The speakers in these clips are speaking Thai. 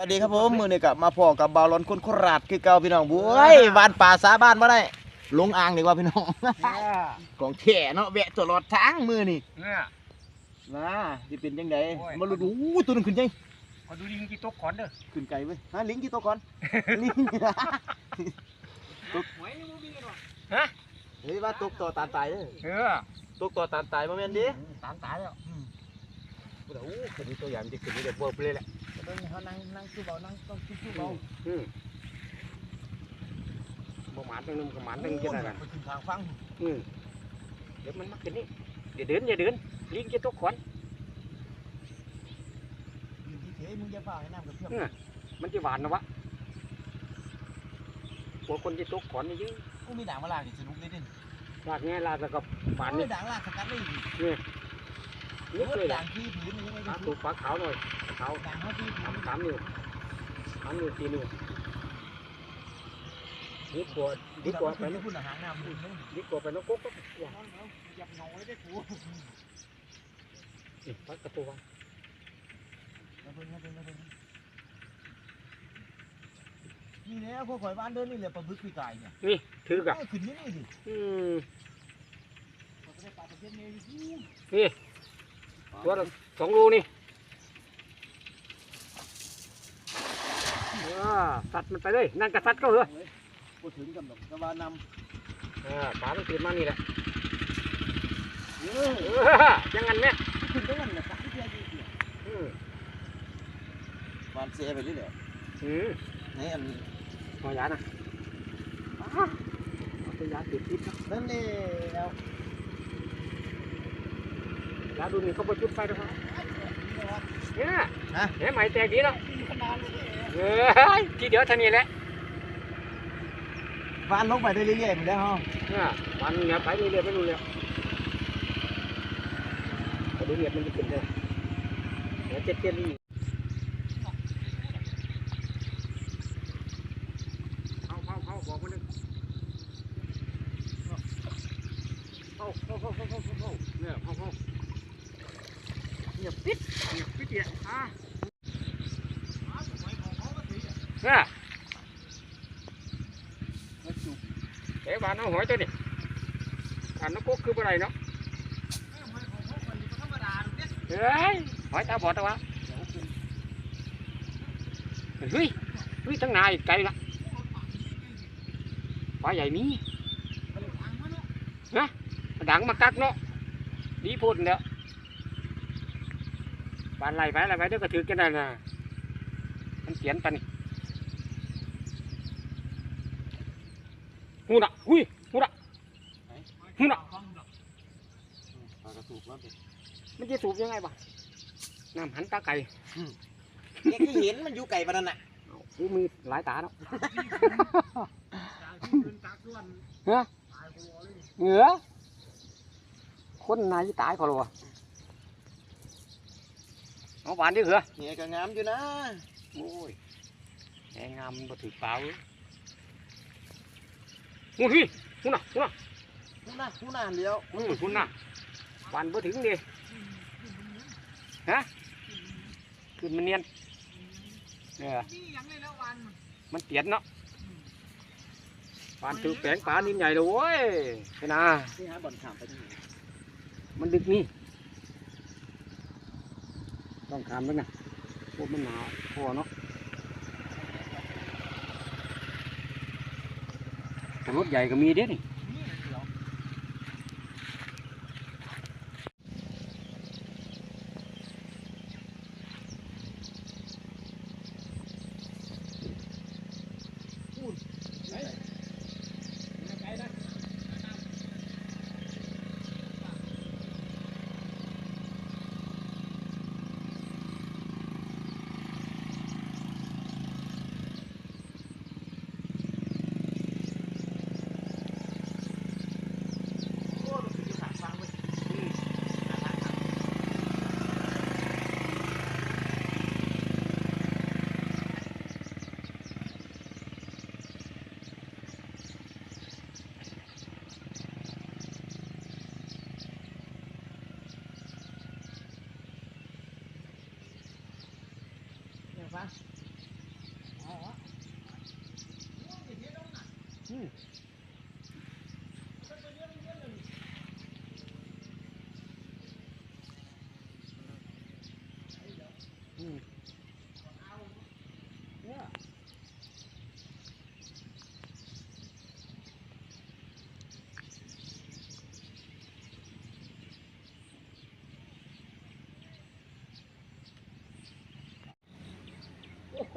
สวัสดีครับผมมือนี่กับมาพอกับบาวลอนคนโคราชคือเก่าพี่น้องบุ้ยบ้านป่าสาบ้านมาได้ลงอ่างดีกว่าพี่น้อง ของแถ่เนาะแวะตลอดทางมือนี่เนี่ยนะจะเป็นยังไงโอ้ย มาลุ้นอู้ตัวนึงขึ้นยังขอดูดิงกี่ตกขอนเด้อขึ้นไกลเว้ยฮะลิงกี่ตัวก่อนลิงหวยมึงมีกันวะเฮ้ยว่าตกต่อตานตายเด้อเออตกต่อตานตายมาแม่นดิตามตายแล้วโอ้โหขึ้นนี่ตัวอย่างจะขึ้นนี่เด็ดเวิร์บเลยแหละ เขานั่งนั่งสู้เบานั่งต้องสู้สู้เบาอืมบ่หมานตั้งนึงกับหมานตั้งจะได้กันไปถึงทางฟังอืมเดี๋ยวมันมาขึ้นนี่เดี๋ยวเดินอย่าเดินลิงกี่ตกขอนยู่ที่เทมึงจะฝ่าให้น้ำกับเพื่อนมันจะหวานนะวะหัวคนจะตกขอนนี่เยอะกูมีด่างมาลากนี่สนุกเลยดิลากแง่ลากแล้วก็หวานนี่ด่างลากสกัดเลยเยอะเลยแหละด่างที่ผืนยังไงปลาก็ตูปลาขาวหน่อย ปลาขาวด่างเขาที่ผืนสามสามนิ้วสามนิ้วสี่นิ้วดีกว่าดีกว่าไปไปนนี่กคุณอาหารน้ำมึงนี่ดีกว่าไปนกกุ๊กก็ยับเงาไว้ได้กูนี่ปลากระตูวะมาเพิ่งมาเพิ่งมาเพิ่งนี่แหละพวกข่อยบ้านเดินนี่แหละปลาบึกปีกายเนี่ยถือกะเออขึ้นนี่นี่สิอืมข่อยก็ได้ปลาตะเพียนเมย์อยู่นี่ตัวละสองรูนี่อ่า สัตว์มันไปเลย นั่นกระสัดก็เหรอพูดถึงกันหรอกกระบานอ่าปลามันตื่นมานี่แหละำเออเออยังงั้นเนี่ยขึ้นได้กันแหละสักที่เดียวดีเดียวอืมวานเสียไปเรื่อยอืมๆนี่อันพอยานะอ้าเอาไปยาติดพิษนะนั่นนี่แล้ว ยาดูนี่เขาไปจุดไฟด้วยครับเนี่ยฮะเห็นไหมแตกดีแล้วขนาดนี้ เออทีเดียวเท่านี้แหละวานลงไปได้เรื่อยๆมันได้ห้องเนี่ยมันเนี่ยไปเรื่อยๆไม่รู้เลยไปดูเนี่ยมันจะเป็นเลยเดี๋ยวเจ็ดเจ็ดนี่เข้าเข้าเข้าบอกมันนึงเข้าเข้าเข้าเข้าเข้าเข้าเนี่ยเข้าเข้าเนี่ยปิดเนี่ยปิดเนี่ยอะ เนี่ยเอ๋บานเอาหอยตัวนี้อันนั้นก็คืออะไรเนาะเฮ้ยหอยตาบอดตะวะเฮ้ยเฮ้ยทั้ งนายไกลละปลาใหญ่มีฮะดังมากักเนาะดีพูดเนาะปลาไหลไปไหลไปเดี๋ยวก็ถือกันได้นะมันเขียนไปนี่หูน่ะหุ้ยหูน่ะหูน่ะปลากระสูบแล้วมันจะสูบยังไงบ้างน้ำหันตาไก่เนี่ยคือเห็นมันอยู่ไก่ปานนั้นน่ะเอ้ากูมีหลายตาเนาะฮะเหงือคนนายตายพอหรอวะเอาบานดิเหรอเนี่ยก็งามอยู่นะโอ้ยแหงงามมันบ่ถือเปล่า เลยโอ้ยหุ่นน่ะหุ่นน่ะผู้น่าผู้น่าเลี้ยวอืมหุ่นน่ะบานบ่ถึงดิฮะขึ้นมันเนียนเออมันเตียนเนาะปานถือแปลงปลานินใหญ่เลยโว้ยไปนะที่หาบ่อนขามไปทางไหนมันดึกนี่ ต้องขามแล้วนะพวกมันหนาวพอเนาะแต่ รถใหญ่ก็มีเด้นี่ 好啊，啊。嗯。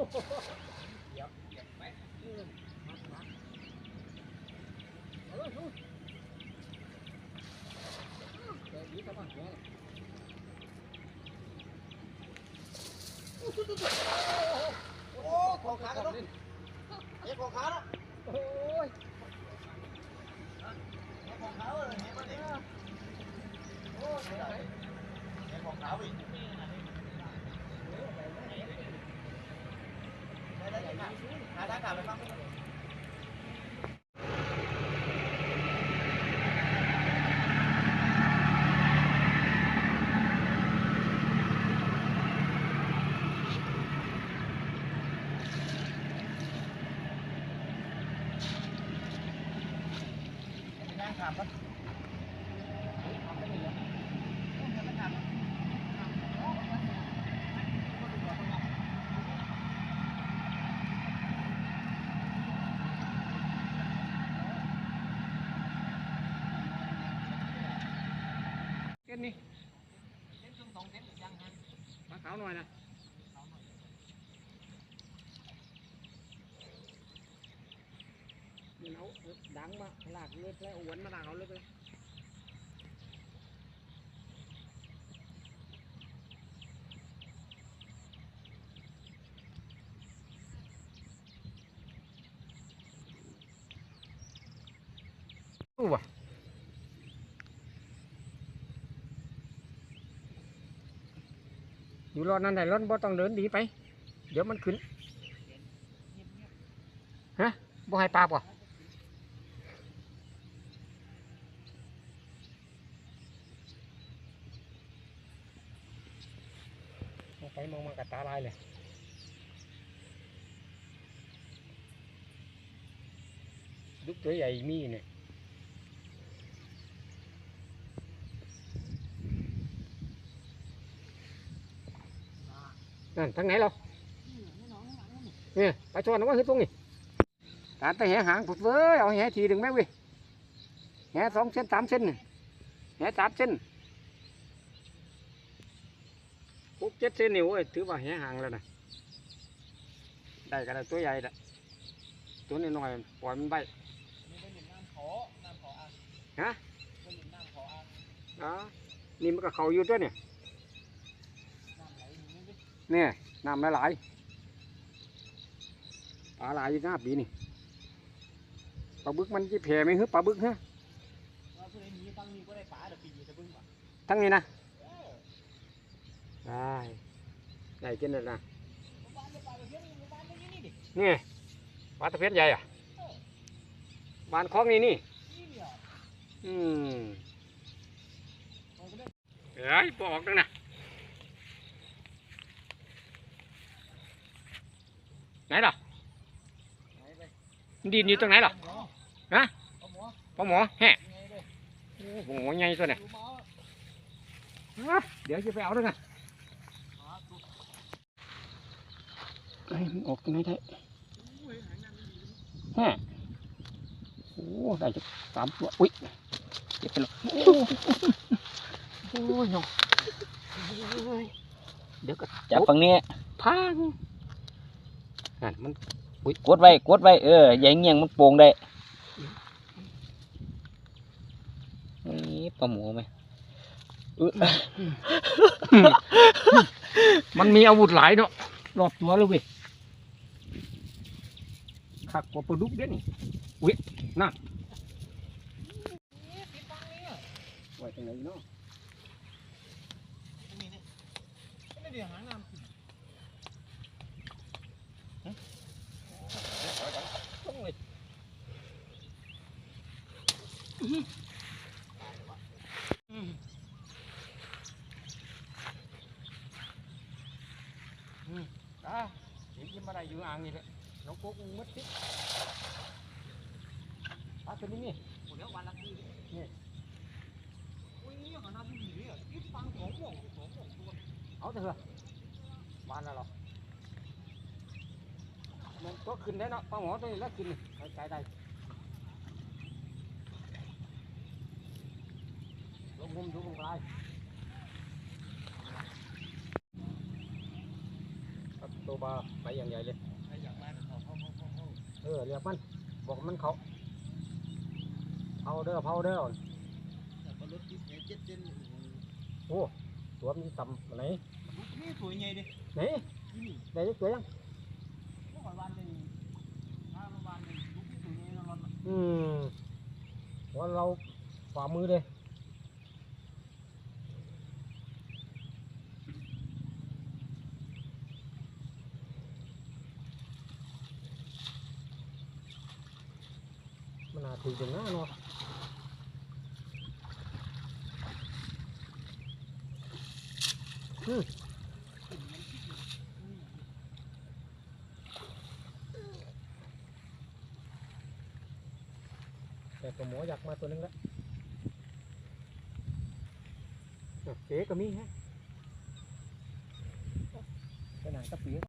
โอ้ของขากันเนาะเฮ็ดของขาเนาะ โอ้ย เฮ็ดของขาเว้ยเฮ็ดบ่ได้โอ้เฮ็ดอะไรเฮ็ดของขาอีกได้ได้ได้หาทางกลับไปฟัง นั่งถามปะ เก็นนี่มาขาวหน่อยนะมันเอาดังมาลากเลือดแล้วเอาหวนมาลากเอาเลือดเอยู่รอดนั่นได้รถบ่ต้องเดินดีไป เดี๋ยวมันขึ้นฮะบ่ให้ปลาป่ะมองไปมองมากับตาลายเลยลูกตัวใหญ่มีเนี่ย ทางไหนเราเนี่ยปลาชอนเอาไว่าคือตรงนี้ตาดไปแหหางผุดเว้ยเอาแหทีหนึ่งไหมเว้ยแหสองเส้นสามเส้นน่ะแหสามเส้นหกเจ็ดเส้นนี่โอ้ยถือว่าแหหางแล้วนะได้ก็ได้ตัวใหญ่ละตัวนี้น้อยๆปล่อยมันไปน้ำขอน้ำขออ่างฮะน้ำขออ่างอ๋อนี่มันก็เขาอยู่ด้วยเนี่ยน้ำไหลนี่นี่ เนี่ยน้ำหลายๆปลาหลายอยู่หน้าปีนี่ปลาบึกมันจะแผ่ไหมฮึปลาบึกฮะว่าผู้ใดหนีฟังนี้ก็ได้ปลาเดี๋ยวปีอยู่จะบึ้งว่ะทั้งนี้นะเออได้ได้กินแล้วนะบ้านเดี๋ยวปลาไปเพี้ยนนี่บ้านไม่ยี่นี่ดินี่ปลาตะเพียนใหญ่อะบ้านคลองนี่นี่นี่เดียวอืมเอาไปเลยเอ้ยบออกดังนะไหนล่ะ ไหนไป มัน ดินอยู่ตรงไหนหมอฮะเอหมอปลาหมอแฮะยังไงเลยโอ้โหมอใหญ่ตัวเนี่ยเดี๋ยวจะไปเอาด้วยกันหมอดูเฮ้ยมันออกตรงไหนได้อุ้ยหางน้ำมันดีฮะโอ้ได้จะสามตัว อุ้ยเจ็บไปแล้วโอ้ยน้องเอ้ยเดี๋ยวก็จับฝั่งนี้พังนั่นมัน กดไว้กดไว้เอออย่าเงียงมันโป่งได้นี่ปลาหมูไหมเออมันมีอาวุธหลายเนาะรอบตัวเลยเว้ยขักกว่าปลาดุกเด้นี่อุ้ยนั่นไว้ตรงไหนเนาะนี่นี่ไม่ได้หางน้ำ ต้องเลยอ่าเห็นกินมาได้อยู่อ่างนี่แหละน้องโก๊กมัดสิปลาตัวนี้นี่เดี๋ยววันละทีนี่เอาเถอะวันละหรอมันก็ขึ้นได้เนาะปลาหมอตัวนี้แล้วขึ้นนี่ใจได้ลงมุมดูมุมปลายครับตัวปลาไปอย่างใหญ่เลยเออเรียกมัน บอกมันเขาเผาเด้อเผาเด้อโอ้ตัวมันต่ำอันไหนนี่สวยไงดิไหนได้ตัวยังอืมว่าเราฝ่ามือเลยมันอาจถือจังหน้าเนาะ อืมแต่ตัวหมออยากมาตัวนึงแล้วอะเก๋ก็มีฮะไปไหนกระปี